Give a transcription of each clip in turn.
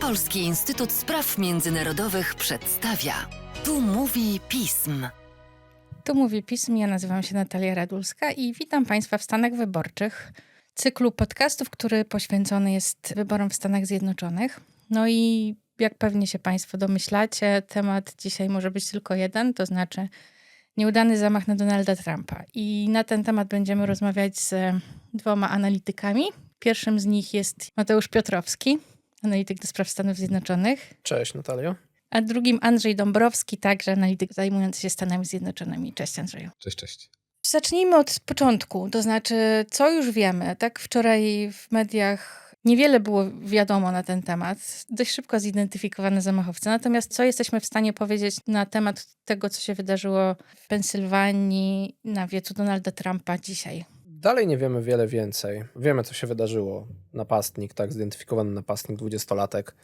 Polski Instytut Spraw Międzynarodowych przedstawia. Tu mówi pism. Tu mówi pism. Ja nazywam się Natalia Radulska i witam Państwa w Stanach Wyborczych, cyklu podcastów, który poświęcony jest wyborom w Stanach Zjednoczonych. No i jak pewnie się Państwo domyślacie, temat dzisiaj może być tylko jeden, to znaczy nieudany zamach na Donalda Trumpa. I na ten temat będziemy rozmawiać z dwoma analitykami. Pierwszym z nich jest Mateusz Piotrowski, analityk do spraw Stanów Zjednoczonych, Cześć Natalio. a drugim Andrzej Dąbrowski, także analityk zajmujący się Stanami Zjednoczonymi. Cześć Andrzeju. Cześć, cześć. Zacznijmy od początku, to znaczy, co już wiemy. Tak wczoraj w mediach niewiele było wiadomo na ten temat. Dość szybko zidentyfikowano zamachowcę. Natomiast co jesteśmy w stanie powiedzieć na temat tego, co się wydarzyło w Pensylwanii na wiecu Donalda Trumpa dzisiaj? Dalej nie wiemy wiele więcej. Wiemy, co się wydarzyło. Napastnik, tak zidentyfikowany napastnik, dwudziestolatek,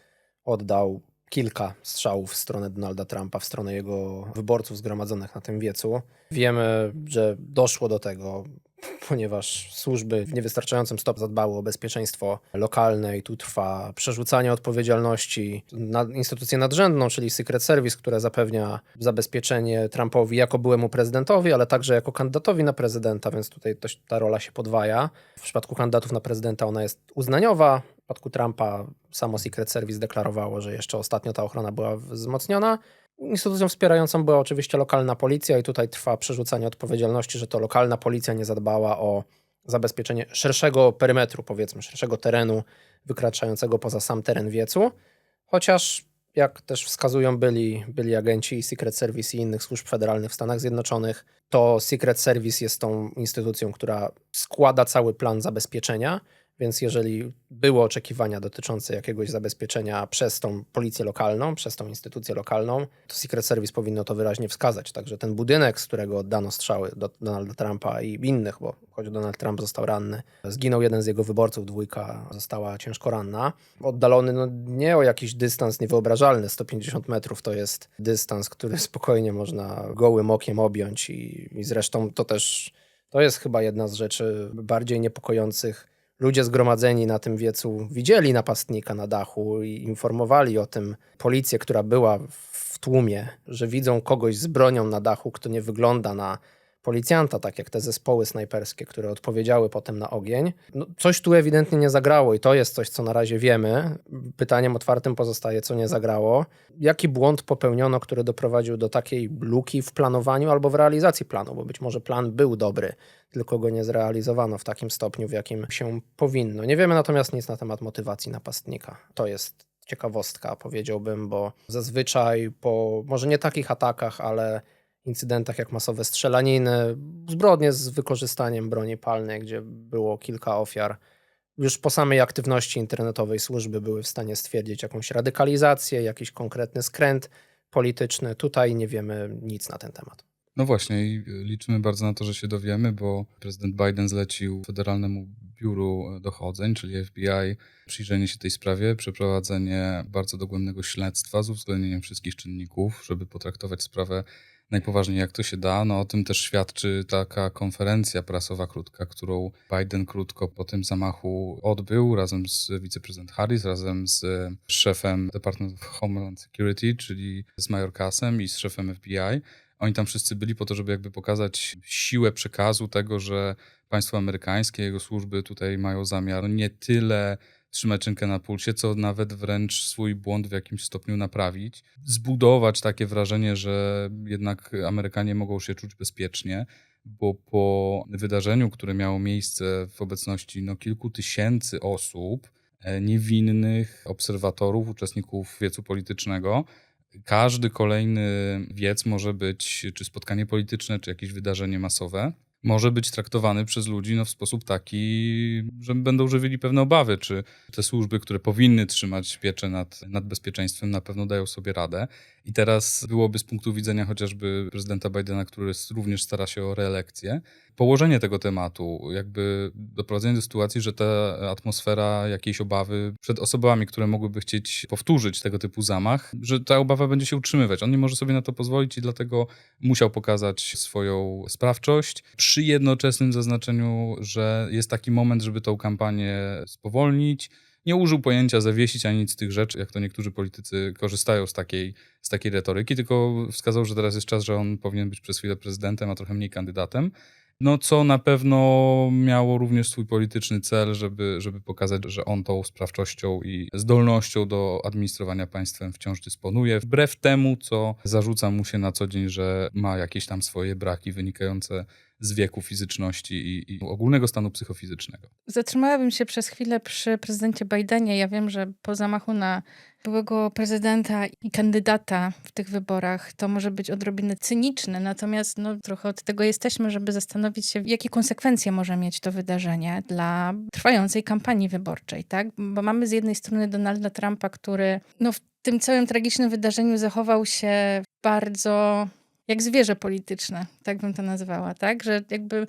oddał kilka strzałów w stronę Donalda Trumpa, w stronę jego wyborców zgromadzonych na tym wiecu. Wiemy, że doszło do tego, ponieważ służby w niewystarczającym stopniu zadbały o bezpieczeństwo lokalne i tu trwa przerzucanie odpowiedzialności na instytucję nadrzędną, czyli Secret Service, która zapewnia zabezpieczenie Trumpowi jako byłemu prezydentowi, ale także jako kandydatowi na prezydenta, więc tutaj ta rola się podwaja. W przypadku kandydatów na prezydenta ona jest uznaniowa. W przypadku Trumpa samo Secret Service deklarowało, że jeszcze ostatnio ta ochrona była wzmocniona. Instytucją wspierającą była oczywiście lokalna policja i tutaj trwa przerzucanie odpowiedzialności, że to lokalna policja nie zadbała o zabezpieczenie szerszego perymetru, powiedzmy, szerszego terenu wykraczającego poza sam teren wiecu. Chociaż, jak też wskazują byli, byli agenci Secret Service i innych służb federalnych w Stanach Zjednoczonych, to Secret Service jest tą instytucją, która składa cały plan zabezpieczenia. Więc jeżeli były oczekiwania dotyczące jakiegoś zabezpieczenia przez tą policję lokalną, przez tą instytucję lokalną, to Secret Service powinno to wyraźnie wskazać. Także ten budynek, z którego oddano strzały do Donalda Trumpa i innych, bo choć Donald Trump został ranny, zginął jeden z jego wyborców, dwójka została ciężko ranna. Oddalony no, nie o jakiś dystans niewyobrażalny, 150 metrów to jest dystans, który spokojnie można gołym okiem objąć i, i zresztą to też, to jest chyba jedna z rzeczy bardziej niepokojących ludzie zgromadzeni na tym wiecu widzieli napastnika na dachu i informowali o tym policję, która była w tłumie, że widzą kogoś z bronią na dachu, kto nie wygląda na policjanta, tak jak te zespoły snajperskie, które odpowiedziały potem na ogień. No, coś tu ewidentnie nie zagrało i to jest coś, co na razie wiemy. Pytaniem otwartym pozostaje, co nie zagrało. Jaki błąd popełniono, który doprowadził do takiej luki w planowaniu albo w realizacji planu, bo być może plan był dobry, tylko go nie zrealizowano w takim stopniu, w jakim się powinno. Nie wiemy natomiast nic na temat motywacji napastnika. To jest ciekawostka, powiedziałbym, bo zazwyczaj po może nie takich atakach, ale incydentach jak masowe strzelaniny, zbrodnie z wykorzystaniem broni palnej, gdzie było kilka ofiar. Już po samej aktywności internetowej służby były w stanie stwierdzić jakąś radykalizację, jakiś konkretny skręt polityczny. Tutaj nie wiemy nic na ten temat. No właśnie i liczymy bardzo na to, że się dowiemy, bo prezydent Biden zlecił Federalnemu Biuru Dochodzeń, czyli FBI, przyjrzenie się tej sprawie, przeprowadzenie bardzo dogłębnego śledztwa z uwzględnieniem wszystkich czynników, żeby potraktować sprawę najpoważniej jak to się da. No o tym też świadczy taka konferencja prasowa krótka, którą Biden krótko po tym zamachu odbył razem z wiceprezydent Harris, razem z szefem Department of Homeland Security, czyli z Majorkasem i z szefem FBI. Oni tam wszyscy byli po to, żeby jakby pokazać siłę przekazu tego, że państwo amerykańskie, jego służby tutaj mają zamiar nie tyle trzymać na pulsie, co nawet wręcz swój błąd w jakimś stopniu naprawić. Zbudować takie wrażenie, że jednak Amerykanie mogą się czuć bezpiecznie, bo po wydarzeniu, które miało miejsce w obecności no, kilku tysięcy osób, e, niewinnych obserwatorów, uczestników wiecu politycznego, każdy kolejny wiec może być, czy spotkanie polityczne, czy jakieś wydarzenie masowe, może być traktowany przez ludzi no, w sposób taki, że będą żywili pewne obawy, czy te służby, które powinny trzymać pieczę nad, nad bezpieczeństwem, na pewno dają sobie radę. I teraz byłoby z punktu widzenia chociażby prezydenta Bidena, który również stara się o reelekcję, położenie tego tematu, jakby doprowadzenie do sytuacji, że ta atmosfera jakiejś obawy przed osobami, które mogłyby chcieć powtórzyć tego typu zamach, że ta obawa będzie się utrzymywać. On nie może sobie na to pozwolić i dlatego musiał pokazać swoją sprawczość przy jednoczesnym zaznaczeniu, że jest taki moment, żeby tą kampanię spowolnić, Nie użył pojęcia zawiesić ani nic z tych rzeczy, jak to niektórzy politycy korzystają z takiej, z takiej retoryki, tylko wskazał, że teraz jest czas, że on powinien być przez chwilę prezydentem, a trochę mniej kandydatem. No, co na pewno miało również swój polityczny cel, żeby, żeby pokazać, że on tą sprawczością i zdolnością do administrowania państwem wciąż dysponuje, wbrew temu, co zarzuca mu się na co dzień, że ma jakieś tam swoje braki wynikające z wieku fizyczności i, i ogólnego stanu psychofizycznego. Zatrzymałabym się przez chwilę przy prezydencie Bidenie. Ja wiem, że po zamachu na byłego prezydenta i kandydata w tych wyborach to może być odrobinę cyniczne, natomiast no, trochę od tego jesteśmy, żeby zastanowić się, jakie konsekwencje może mieć to wydarzenie dla trwającej kampanii wyborczej, tak? Bo mamy z jednej strony Donalda Trumpa, który no, w tym całym tragicznym wydarzeniu zachował się bardzo jak zwierzę polityczne, tak bym to nazwała, tak? Że jakby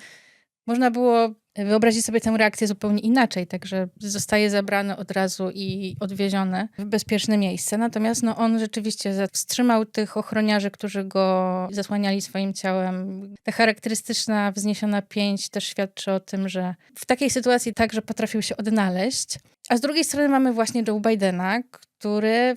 można było wyobrazić sobie tę reakcję zupełnie inaczej, także zostaje zabrany od razu i odwieziony w bezpieczne miejsce. Natomiast no, on rzeczywiście wstrzymał tych ochroniarzy, którzy go zasłaniali swoim ciałem. Ta charakterystyczna wzniesiona pięść też świadczy o tym, że w takiej sytuacji także potrafił się odnaleźć. A z drugiej strony mamy właśnie Joe Bidena, który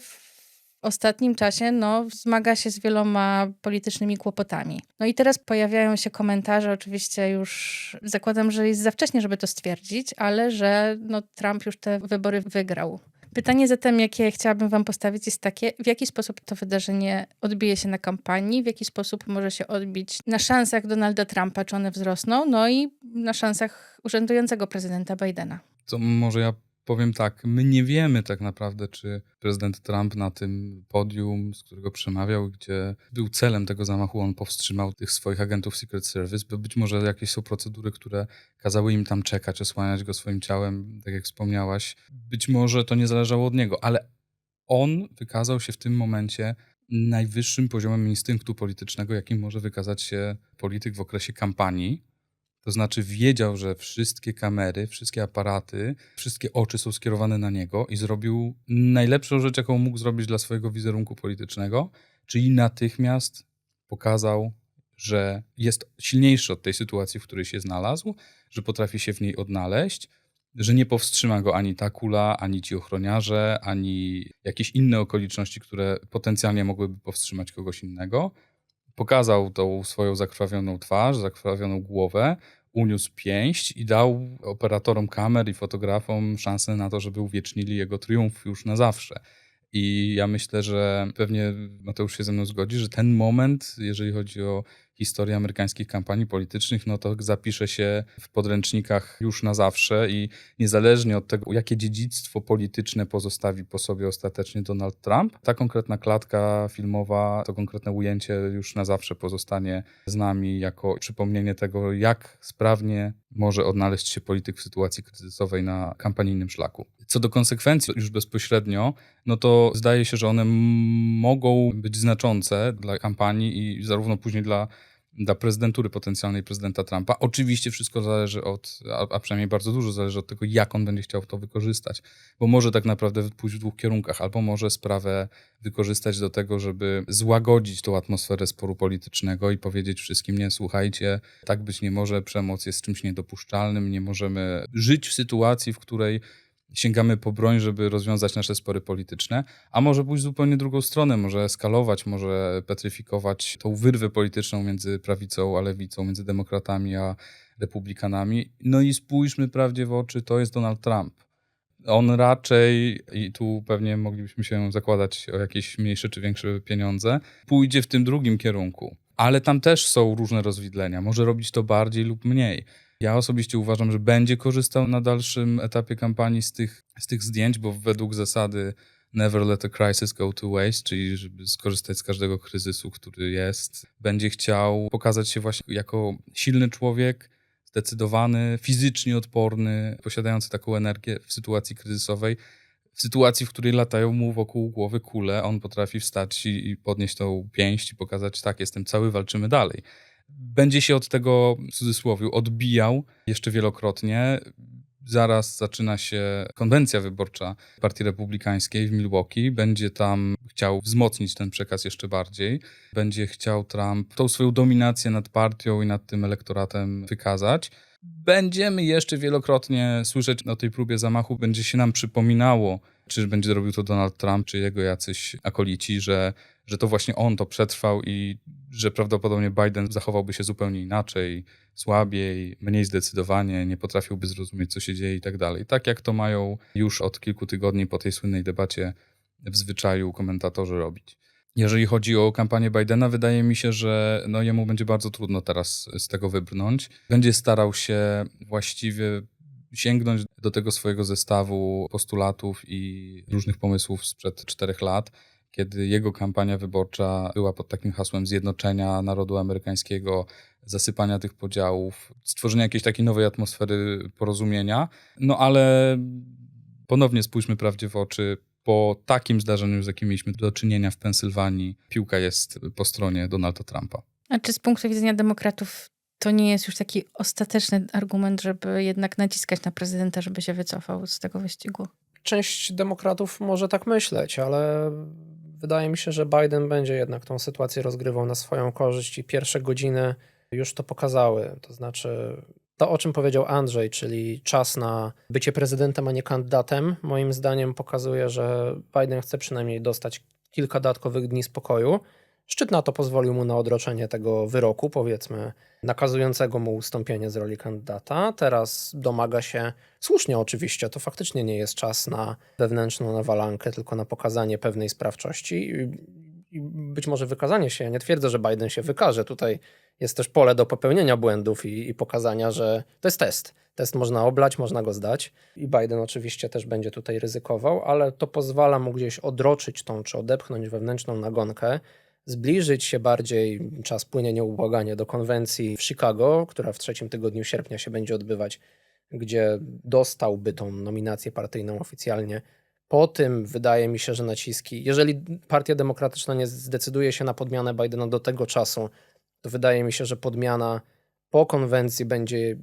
ostatnim czasie no, zmaga się z wieloma politycznymi kłopotami. No i teraz pojawiają się komentarze, oczywiście już zakładam, że jest za wcześnie, żeby to stwierdzić, ale że no, Trump już te wybory wygrał. Pytanie zatem, jakie chciałabym wam postawić, jest takie, w jaki sposób to wydarzenie odbije się na kampanii, w jaki sposób może się odbić na szansach Donalda Trumpa, czy one wzrosną, no i na szansach urzędującego prezydenta Bidena. To może ja powiem tak, my nie wiemy tak naprawdę, czy prezydent Trump na tym podium, z którego przemawiał, gdzie był celem tego zamachu, on powstrzymał tych swoich agentów Secret Service, bo być może jakieś są procedury, które kazały im tam czekać, osłaniać go swoim ciałem, tak jak wspomniałaś. Być może to nie zależało od niego, ale on wykazał się w tym momencie najwyższym poziomem instynktu politycznego, jakim może wykazać się polityk w okresie kampanii to znaczy wiedział, że wszystkie kamery, wszystkie aparaty, wszystkie oczy są skierowane na niego i zrobił najlepszą rzecz, jaką mógł zrobić dla swojego wizerunku politycznego, czyli natychmiast pokazał, że jest silniejszy od tej sytuacji, w której się znalazł, że potrafi się w niej odnaleźć, że nie powstrzyma go ani ta kula, ani ci ochroniarze, ani jakieś inne okoliczności, które potencjalnie mogłyby powstrzymać kogoś innego pokazał tą swoją zakrwawioną twarz, zakrwawioną głowę, uniósł pięść i dał operatorom kamer i fotografom szansę na to, żeby uwiecznili jego triumf już na zawsze. I ja myślę, że pewnie Mateusz się ze mną zgodzi, że ten moment, jeżeli chodzi o historię amerykańskich kampanii politycznych, no to zapisze się w podręcznikach już na zawsze i niezależnie od tego, jakie dziedzictwo polityczne pozostawi po sobie ostatecznie Donald Trump, ta konkretna klatka filmowa, to konkretne ujęcie już na zawsze pozostanie z nami jako przypomnienie tego, jak sprawnie może odnaleźć się polityk w sytuacji kryzysowej na kampanijnym szlaku. Co do konsekwencji już bezpośrednio, no to zdaje się, że one mogą być znaczące dla kampanii i zarówno później dla dla prezydentury potencjalnej prezydenta Trumpa. Oczywiście wszystko zależy od, a, przynajmniej bardzo dużo zależy od tego, jak on będzie chciał to wykorzystać. Bo może tak naprawdę pójść w dwóch kierunkach, albo może sprawę wykorzystać do tego, żeby złagodzić tą atmosferę sporu politycznego i powiedzieć wszystkim, nie, słuchajcie, tak być nie może, przemoc jest czymś niedopuszczalnym, nie możemy żyć w sytuacji, w której sięgamy po broń, żeby rozwiązać nasze spory polityczne, a może pójść zupełnie drugą stronę, może eskalować, może petryfikować tą wyrwę polityczną między prawicą a lewicą, między demokratami a republikanami. No i spójrzmy prawdzie w oczy, to jest Donald Trump. On raczej, i tu pewnie moglibyśmy się zakładać o jakieś mniejsze czy większe pieniądze, pójdzie w tym drugim kierunku. Ale tam też są różne rozwidlenia. Może robić to bardziej lub mniej. Ja osobiście uważam, że będzie korzystał na dalszym etapie kampanii z tych, z tych zdjęć, bo według zasady never let a crisis go to waste, czyli żeby skorzystać z każdego kryzysu, który jest, będzie chciał pokazać się właśnie jako silny człowiek, zdecydowany, fizycznie odporny, posiadający taką energię w sytuacji kryzysowej. W sytuacji, w której latają mu wokół głowy kule, on potrafi wstać i, podnieść tą pięść i pokazać, tak, jestem cały, walczymy dalej będzie się od tego, w cudzysłowie, odbijał jeszcze wielokrotnie. Zaraz zaczyna się konwencja wyborcza Partii Republikańskiej w Milwaukee. Będzie tam chciał wzmocnić ten przekaz jeszcze bardziej. Będzie chciał Trump tą swoją dominację nad partią i nad tym elektoratem wykazać. będziemy jeszcze wielokrotnie słyszeć o tej próbie zamachu, będzie się nam przypominało, czy będzie robił to Donald Trump, czy jego jacyś akolici, że, że to właśnie on to przetrwał i że prawdopodobnie Biden zachowałby się zupełnie inaczej, słabiej, mniej zdecydowanie, nie potrafiłby zrozumieć, co się dzieje i tak dalej. Tak jak to mają już od kilku tygodni po tej słynnej debacie w zwyczaju komentatorzy robić. Jeżeli chodzi o kampanię Bidena, wydaje mi się, że no jemu będzie bardzo trudno teraz z tego wybrnąć. Będzie starał się właściwie sięgnąć do tego swojego zestawu postulatów i różnych pomysłów sprzed czterech lat, kiedy jego kampania wyborcza była pod takim hasłem zjednoczenia narodu amerykańskiego, zasypania tych podziałów, stworzenia jakiejś takiej nowej atmosfery porozumienia. No ale ponownie spójrzmy prawdzie w oczy. Po takim zdarzeniu, z jakim mieliśmy do czynienia w Pensylwanii, piłka jest po stronie Donalda Trumpa. A czy z punktu widzenia demokratów to nie jest już taki ostateczny argument, żeby jednak naciskać na prezydenta, żeby się wycofał z tego wyścigu? Część demokratów może tak myśleć, ale wydaje mi się, że Biden będzie jednak tą sytuację rozgrywał na swoją korzyść i pierwsze godziny już to pokazały. To znaczy, to o czym powiedział Andrzej, czyli czas na bycie prezydentem, a nie kandydatem, moim zdaniem pokazuje, że Biden chce przynajmniej dostać kilka dodatkowych dni spokoju. Szczyt NATO pozwolił mu na odroczenie tego wyroku, powiedzmy, nakazującego mu ustąpienie z roli kandydata. Teraz domaga się, słusznie oczywiście, to faktycznie nie jest czas na wewnętrzną nawalankę, tylko na pokazanie pewnej sprawczości i, być może wykazanie się. Ja nie twierdzę, że Biden się wykaże. Tutaj jest też pole do popełnienia błędów i, i pokazania, że to jest test. Test można oblać, można go zdać i Biden oczywiście też będzie tutaj ryzykował, ale to pozwala mu gdzieś odroczyć tą, czy odepchnąć wewnętrzną nagonkę, zbliżyć się bardziej, czas płynie nieubłaganie, do konwencji w Chicago, która w trzecim tygodniu sierpnia się będzie odbywać, gdzie dostałby tą nominację partyjną oficjalnie. Po tym wydaje mi się, że naciski, jeżeli Partia Demokratyczna nie zdecyduje się na podmianę Bidena do tego czasu, to wydaje mi się, że podmiana po konwencji będzie,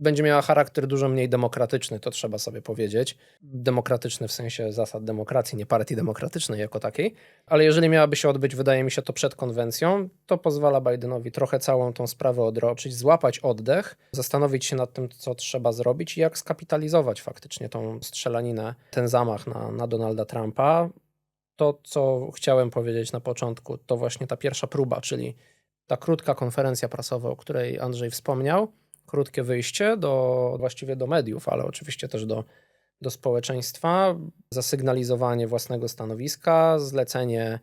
będzie miała charakter dużo mniej demokratyczny, to trzeba sobie powiedzieć. Demokratyczny w sensie zasad demokracji, nie partii demokratycznej jako takiej. Ale jeżeli miałaby się odbyć, wydaje mi się, to przed konwencją, to pozwala Bidenowi trochę całą tą sprawę odroczyć, złapać oddech, zastanowić się nad tym, co trzeba zrobić i jak skapitalizować faktycznie tą strzelaninę, ten zamach na, na Donalda Trumpa. To, co chciałem powiedzieć na początku, to właśnie ta pierwsza próba, czyli ta krótka konferencja prasowa, o której Andrzej wspomniał, krótkie wyjście do, właściwie do mediów, ale oczywiście też do, do społeczeństwa, zasygnalizowanie własnego stanowiska, zlecenie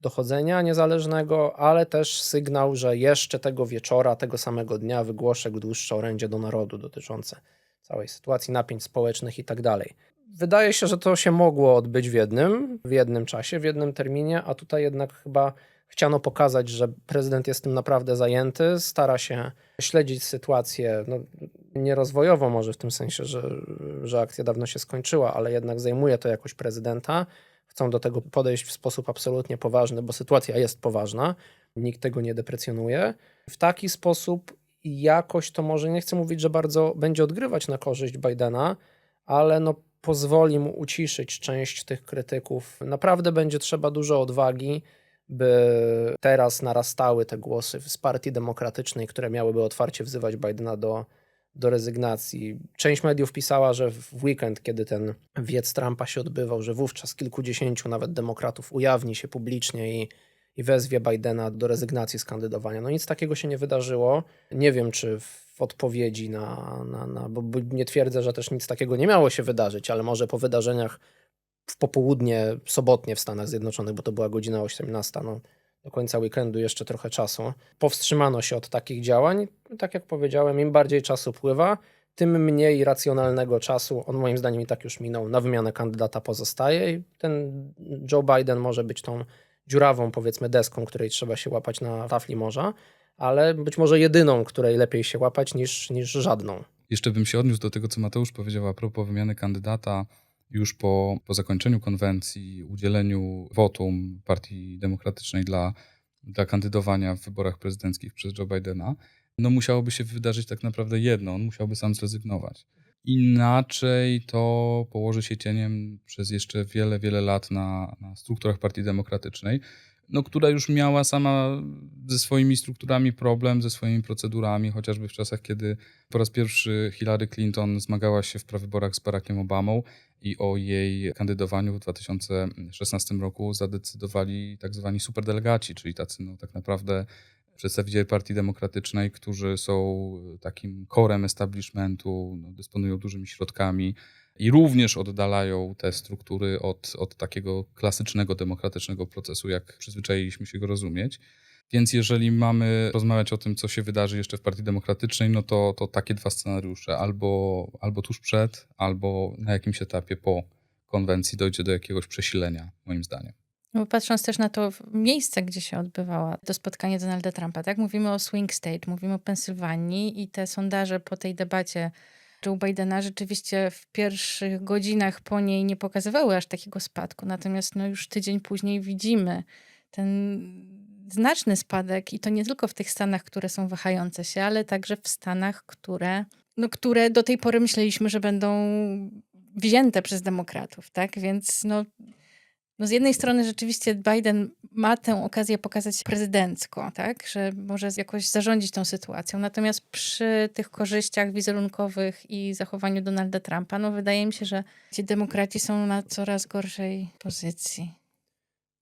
dochodzenia niezależnego, ale też sygnał, że jeszcze tego wieczora, tego samego dnia wygłoszę dłuższe orędzie do narodu dotyczące całej sytuacji, napięć społecznych i tak dalej. Wydaje się, że to się mogło odbyć w jednym, w jednym czasie, w jednym terminie, a tutaj jednak chyba chciano pokazać, że prezydent jest tym naprawdę zajęty, stara się śledzić sytuację, no, nie rozwojowo może w tym sensie, że, że akcja dawno się skończyła, ale jednak zajmuje to jakoś prezydenta. Chcą do tego podejść w sposób absolutnie poważny, bo sytuacja jest poważna, nikt tego nie deprecjonuje. W taki sposób jakoś to może, nie chcę mówić, że bardzo będzie odgrywać na korzyść Bidena, ale no pozwoli mu uciszyć część tych krytyków. Naprawdę będzie trzeba dużo odwagi, by teraz narastały te głosy z Partii Demokratycznej, które miałyby otwarcie wzywać Bidena do, do rezygnacji. Część mediów pisała, że w weekend, kiedy ten wiec Trumpa się odbywał, że wówczas kilkudziesięciu nawet demokratów ujawni się publicznie i, i wezwie Bidena do rezygnacji z kandydowania. No nic takiego się nie wydarzyło. Nie wiem, czy w odpowiedzi na, na, na bo nie twierdzę, że też nic takiego nie miało się wydarzyć, ale może po wydarzeniach w popołudnie sobotnie w Stanach Zjednoczonych, bo to była godzina 18, no, do końca weekendu jeszcze trochę czasu. Powstrzymano się od takich działań. Tak jak powiedziałem, im bardziej czasu pływa, tym mniej racjonalnego czasu, on moim zdaniem i tak już minął, na wymianę kandydata pozostaje i ten Joe Biden może być tą dziurawą, powiedzmy, deską, której trzeba się łapać na tafli morza, ale być może jedyną, której lepiej się łapać niż, niż żadną. Jeszcze bym się odniósł do tego, co Mateusz powiedział a propos wymiany kandydata już po, po zakończeniu konwencji, udzieleniu wotum Partii Demokratycznej dla, dla kandydowania w wyborach prezydenckich przez Joe Bidena, no musiałoby się wydarzyć tak naprawdę jedno, on musiałby sam zrezygnować. Inaczej to położy się cieniem przez jeszcze wiele, wiele lat na, na strukturach Partii Demokratycznej. No, która już miała sama ze swoimi strukturami problem, ze swoimi procedurami, chociażby w czasach, kiedy po raz pierwszy Hillary Clinton zmagała się w prawyborach z Barackiem Obamą i o jej kandydowaniu w 2016 roku zadecydowali tak zwani superdelegaci, czyli tacy no, tak naprawdę przedstawiciele Partii Demokratycznej, którzy są takim korem establishmentu, no, dysponują dużymi środkami i również oddalają te struktury od, od takiego klasycznego demokratycznego procesu, jak przyzwyczailiśmy się go rozumieć. Więc jeżeli mamy rozmawiać o tym, co się wydarzy jeszcze w Partii Demokratycznej, no to, to takie dwa scenariusze. Albo, albo tuż przed, albo na jakimś etapie po konwencji dojdzie do jakiegoś przesilenia, moim zdaniem. No, patrząc też na to miejsce, gdzie się odbywało to spotkanie Donalda Trumpa, tak? Mówimy o swing state, mówimy o Pensylwanii i te sondaże po tej debacie Joe Bidena rzeczywiście w pierwszych godzinach po niej nie pokazywały aż takiego spadku. Natomiast no, już tydzień później widzimy ten znaczny spadek i to nie tylko w tych stanach, które są wahające się, ale także w stanach, które, no, które do tej pory myśleliśmy, że będą wzięte przez demokratów, tak? Więc no, no z jednej strony rzeczywiście Biden ma tę okazję pokazać prezydencko, tak? że może jakoś zarządzić tą sytuacją. Natomiast przy tych korzyściach wizerunkowych i zachowaniu Donalda Trumpa, no wydaje mi się, że ci demokraci są na coraz gorszej pozycji.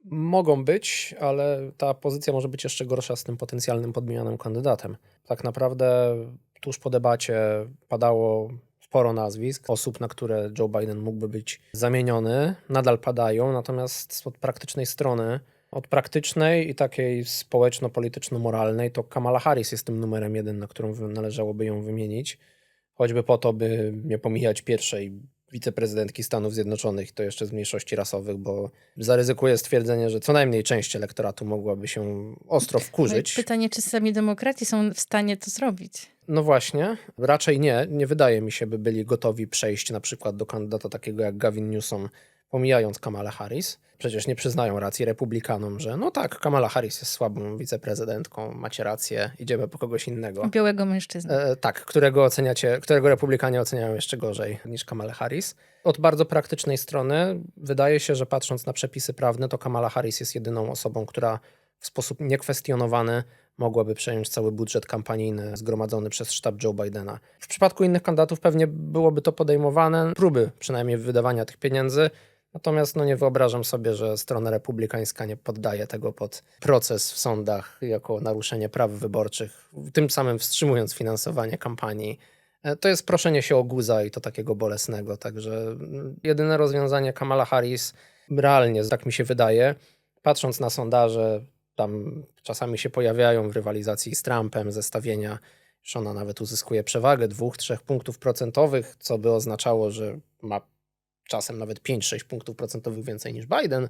Mogą być, ale ta pozycja może być jeszcze gorsza z tym potencjalnym podmienionym kandydatem. Tak naprawdę tuż po debacie padało sporo nazwisk, osób, na które Joe Biden mógłby być zamieniony, nadal padają, natomiast od praktycznej strony, od praktycznej i takiej społeczno-polityczno-moralnej, to Kamala Harris jest tym numerem jeden, na którą należałoby ją wymienić, choćby po to, by nie pomijać pierwszej wiceprezydentki Stanów Zjednoczonych, to jeszcze z mniejszości rasowych, bo zaryzykuję stwierdzenie, że co najmniej część elektoratu mogłaby się ostro wkurzyć. No pytanie, czy sami demokraci są w stanie to zrobić? No właśnie, raczej nie. Nie wydaje mi się, by byli gotowi przejść na przykład do kandydata takiego jak Gavin Newsom, pomijając Kamala Harris. Przecież nie przyznają racji republikanom, że no tak, Kamala Harris jest słabą wiceprezydentką, macie rację, idziemy po kogoś innego. Białego mężczyznę. E, tak, którego oceniacie, którego republikanie oceniają jeszcze gorzej niż Kamala Harris. Od bardzo praktycznej strony wydaje się, że patrząc na przepisy prawne, to Kamala Harris jest jedyną osobą, która w sposób niekwestionowany mogłaby przejąć cały budżet kampanijny zgromadzony przez sztab Joe Bidena. W przypadku innych kandydatów pewnie byłoby to podejmowane, próby przynajmniej wydawania tych pieniędzy, natomiast no nie wyobrażam sobie, że strona republikańska nie poddaje tego pod proces w sądach jako naruszenie praw wyborczych, tym samym wstrzymując finansowanie kampanii. E, To jest proszenie się o guza i to takiego bolesnego, także mm, jedyne rozwiązanie Kamala Harris realnie, tak mi się wydaje, patrząc na sondaże, tam czasami się pojawiają w rywalizacji z Trumpem zestawienia, że ona nawet uzyskuje przewagę dwóch, trzech punktów procentowych, co by oznaczało, że ma czasem nawet 5-6 punktów procentowych więcej niż Biden,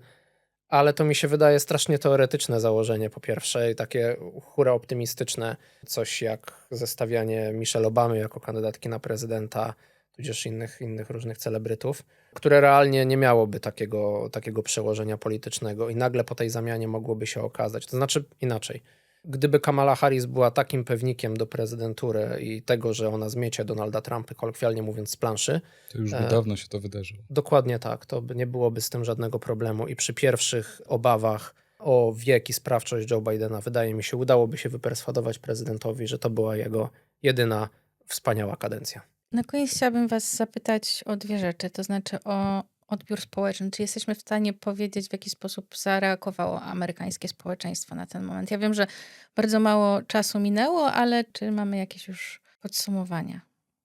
ale to mi się wydaje strasznie teoretyczne założenie po pierwsze i takie hura optymistyczne, coś jak zestawianie Michelle Obamy jako kandydatki na prezydenta, tudzież innych, innych różnych celebrytów, które realnie nie miałoby takiego, takiego przełożenia politycznego i nagle po tej zamianie mogłoby się okazać. To znaczy inaczej. Gdyby Kamala Harris była takim pewnikiem do prezydentury i tego, że ona zmiecie Donalda Trumpa, kolokwialnie mówiąc, z planszy, To już by E, dawno się to wydarzyło. Dokładnie tak, to by nie byłoby z tym żadnego problemu i przy pierwszych obawach o wiek i sprawczość Joe Bidena, wydaje mi się, udałoby się wyperswadować prezydentowi, że to była jego jedyna wspaniała kadencja. Na koniec chciałabym Was zapytać o dwie rzeczy, to znaczy o odbiór społeczny. Czy jesteśmy w stanie powiedzieć, w jaki sposób zareagowało amerykańskie społeczeństwo na ten moment? Ja wiem, że bardzo mało czasu minęło, ale czy mamy jakieś już podsumowania?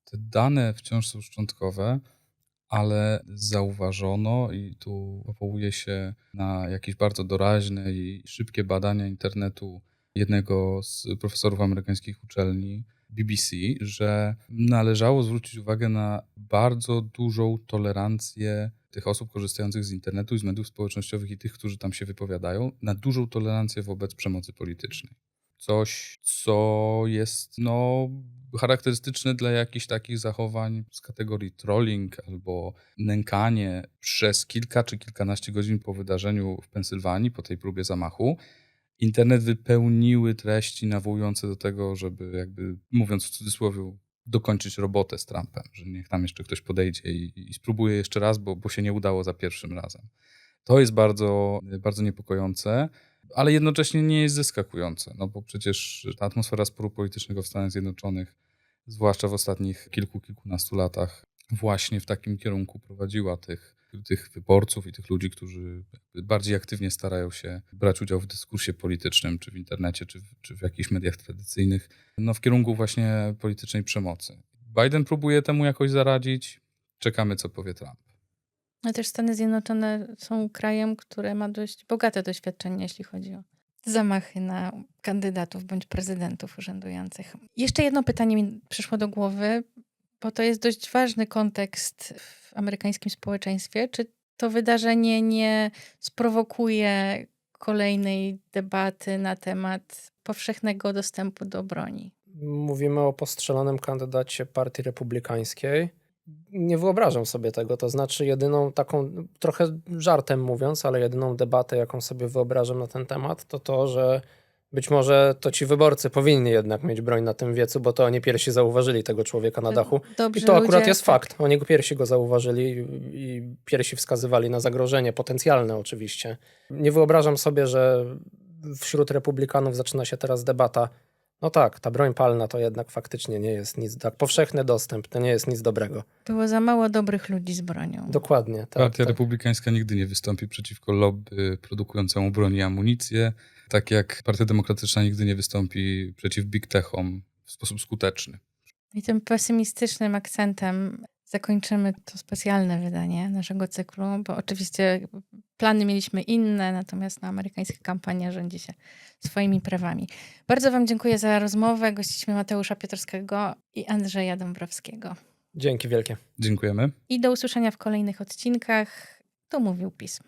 Te dane wciąż są szczątkowe, ale zauważono i tu powołuje się na jakieś bardzo doraźne i szybkie badania internetu jednego z profesorów amerykańskich uczelni BBC, że należało zwrócić uwagę na bardzo dużą tolerancję tych osób korzystających z internetu i z mediów społecznościowych i tych, którzy tam się wypowiadają, na dużą tolerancję wobec przemocy politycznej. Coś, co jest no, charakterystyczne dla jakichś takich zachowań z kategorii trolling albo nękanie przez kilka czy kilkanaście godzin po wydarzeniu w Pensylwanii, po tej próbie zamachu. Internet wypełniły treści nawołujące do tego, żeby jakby, mówiąc w cudzysłowie, dokończyć robotę z Trumpem, że niech tam jeszcze ktoś podejdzie i, i spróbuje jeszcze raz, bo, bo się nie udało za pierwszym razem. To jest bardzo, bardzo niepokojące. ale jednocześnie nie jest zaskakujące, no bo przecież ta atmosfera sporu politycznego w Stanach Zjednoczonych, zwłaszcza w ostatnich kilku, kilkunastu latach, właśnie w takim kierunku prowadziła tych, tych wyborców i tych ludzi, którzy bardziej aktywnie starają się brać udział w dyskursie politycznym, czy w internecie, czy w, czy w jakichś mediach tradycyjnych, no w kierunku właśnie politycznej przemocy. Biden próbuje temu jakoś zaradzić. Czekamy, co powie Trump. Ale też Stany Zjednoczone są krajem, które ma dość bogate doświadczenie, jeśli chodzi o zamachy na kandydatów bądź prezydentów urzędujących. Jeszcze jedno pytanie mi przyszło do głowy, bo to jest dość ważny kontekst w amerykańskim społeczeństwie. Czy to wydarzenie nie sprowokuje kolejnej debaty na temat powszechnego dostępu do broni? Mówimy o postrzelonym kandydacie Partii Republikańskiej. Nie wyobrażam sobie tego. To znaczy, jedyną taką, trochę żartem mówiąc, ale jedyną debatę, jaką sobie wyobrażam na ten temat, to to, że być może to ci wyborcy powinni jednak mieć broń na tym wiecu, bo to oni pierwsi zauważyli tego człowieka na dachu. I to akurat ludzie- jest fakt. Oni go pierwsi go zauważyli i pierwsi wskazywali na zagrożenie, potencjalne oczywiście. Nie wyobrażam sobie, że wśród republikanów zaczyna się teraz debata. No tak, ta broń palna to jednak faktycznie nie jest nic, tak powszechny dostęp, to nie jest nic dobrego. Było za mało dobrych ludzi z bronią. Dokładnie. Tak, Partia tak. Republikańska nigdy nie wystąpi przeciwko lobby produkującemu broń i amunicję, tak jak Partia Demokratyczna nigdy nie wystąpi przeciw big techom w sposób skuteczny. I tym pesymistycznym akcentem zakończymy to specjalne wydanie naszego cyklu, bo oczywiście plany mieliśmy inne, natomiast no, amerykańska kampania rządzi się swoimi prawami. Bardzo Wam dziękuję za rozmowę. Gościliśmy Mateusza Piotrowskiego i Andrzeja Dąbrowskiego. Dzięki wielkie. Dziękujemy. I do usłyszenia w kolejnych odcinkach. To mówił pism.